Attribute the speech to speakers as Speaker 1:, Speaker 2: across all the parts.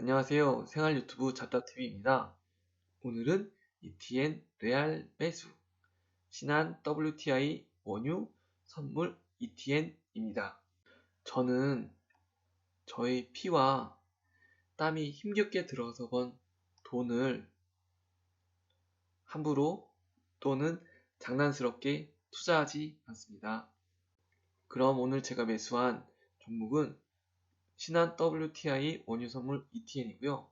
Speaker 1: 안녕하세요. 생활 유튜브 잡다TV입니다. 오늘은 ETN 레알 매수, 신한 WTI 원유 선물 ETN입니다. 저는 저의 피와 땀이 힘겹게 들어서 번 돈을 함부로 또는 장난스럽게 투자하지 않습니다. 그럼 오늘 제가 매수한 종목은 신한 WTI 원유 선물 ETN이고요.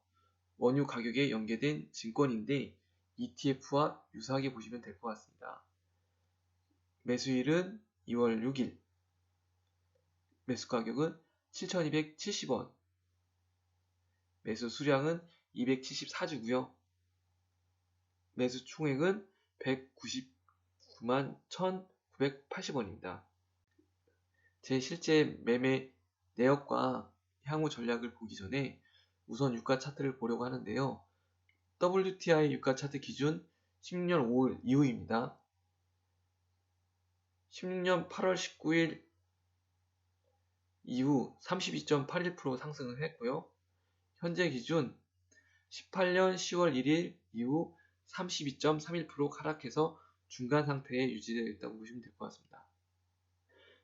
Speaker 1: 원유 가격에 연계된 증권인데 ETF와 유사하게 보시면 될 것 같습니다. 매수일은 2월 6일, 매수 가격은 7,270원, 매수 수량은 274주고요. 매수 총액은 199만 1,980원입니다. 제 실제 매매 내역과 향후 전략을 보기 전에 우선 유가 차트를 보려고 하는데요. WTI 유가 차트 기준 16년 5월 이후입니다. 16년 8월 19일 이후 32.81% 상승을 했고요. 현재 기준 18년 10월 1일 이후 32.31% 하락해서 중간 상태에 유지되어 있다고 보시면 될 것 같습니다.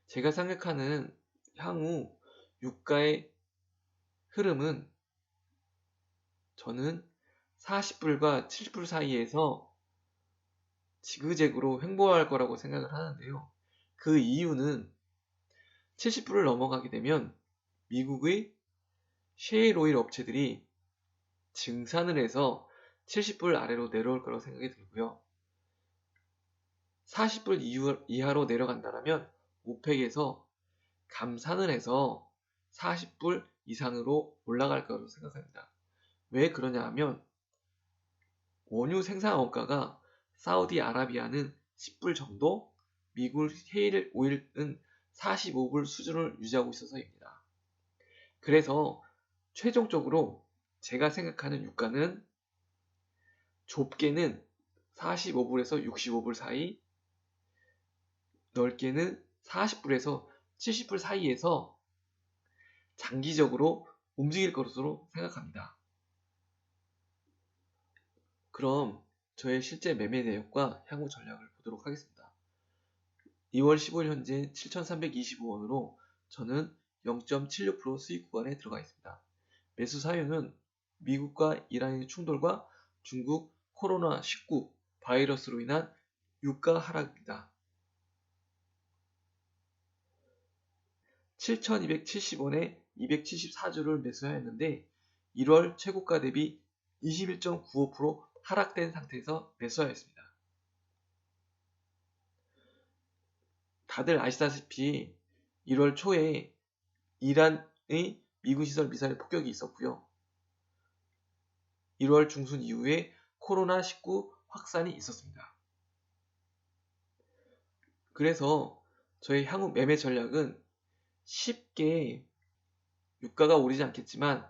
Speaker 1: 제가 생각하는 향후 유가의 흐름은 저는 40불과 70불 사이에서 지그재그로 횡보할 거라고 생각을 하는데요. 그 이유는 70불을 넘어가게 되면 미국의 셰일 오일 업체들이 증산을 해서 70불 아래로 내려올 거라고 생각이 들고요. 40불 이하로 내려간다면 오펙에서 감산을 해서 40불 이상으로 올라갈 거라고 생각합니다. 왜 그러냐 하면 원유 생산 원가가 사우디아라비아는 10불 정도, 미국 헤일 오일은 45불 수준을 유지하고 있어서입니다. 그래서 최종적으로 제가 생각하는 유가는 좁게는 45불에서 65불 사이, 넓게는 40불에서 70불 사이에서 장기적으로 움직일 것으로 생각합니다. 그럼 저의 실제 매매 내역과 향후 전략을 보도록 하겠습니다. 2월 15일 현재 7,325원으로 저는 0.76% 수익 구간에 들어가 있습니다. 매수 사유는 미국과 이란의 충돌과 중국 코로나19 바이러스로 인한 유가 하락입니다. 7,270원에 274주를 매수하였는데 1월 최고가 대비 21.95% 하락된 상태에서 매수하였습니다. 다들 아시다시피 1월 초에 이란의 미군 시설 미사일 폭격이 있었고요. 1월 중순 이후에 코로나19 확산이 있었습니다. 그래서 저의 향후 매매 전략은 쉽게 유가가 오르지 않겠지만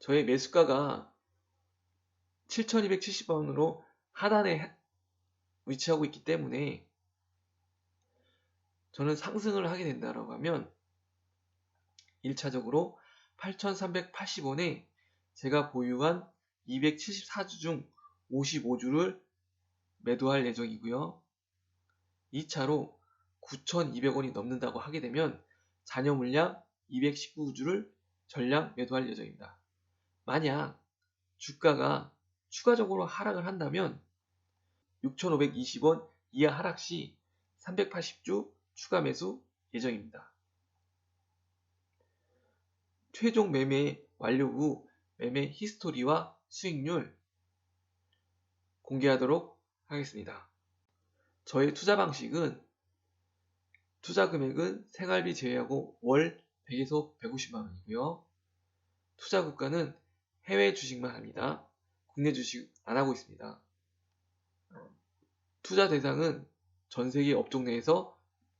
Speaker 1: 저의 매수가가 7,270원으로 하단에 위치하고 있기 때문에 저는 상승을 하게 된다고 하면 1차적으로 8,380원에 제가 보유한 274주 중 55주를 매도할 예정이고요. 2차로 9,200원이 넘는다고 하게 되면 잔여 물량 219주를 전량 매도할 예정입니다. 만약 주가가 추가적으로 하락을 한다면 6,520원 이하 하락 시 380주 추가 매수 예정입니다. 최종 매매 완료 후 매매 히스토리와 수익률 공개하도록 하겠습니다. 저의 투자 방식은 투자 금액은 생활비 제외하고 월 100에서 150만 원이고요. 투자 국가는 해외 주식만 합니다. 국내 주식 안 하고 있습니다. 투자 대상은 전 세계 업종 내에서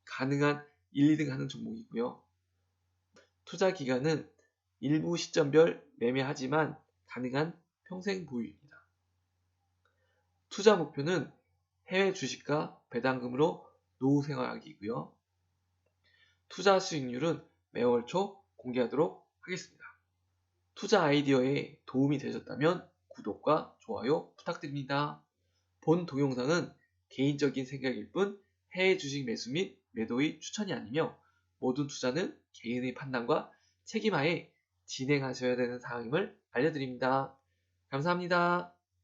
Speaker 1: 가능한 1, 2등 하는 종목이고요. 투자 기간은 일부 시점별 매매하지만 가능한 평생 보유입니다. 투자 목표는 해외 주식과 배당금으로 노후 생활하기이고요. 투자 수익률은 매월 초 공개하도록 하겠습니다. 투자 아이디어에 도움이 되셨다면 구독과 좋아요 부탁드립니다. 본 동영상은 개인적인 생각일 뿐 해외 주식 매수 및 매도의 추천이 아니며 모든 투자는 개인의 판단과 책임하에 진행하셔야 되는 사항임을 알려드립니다. 감사합니다.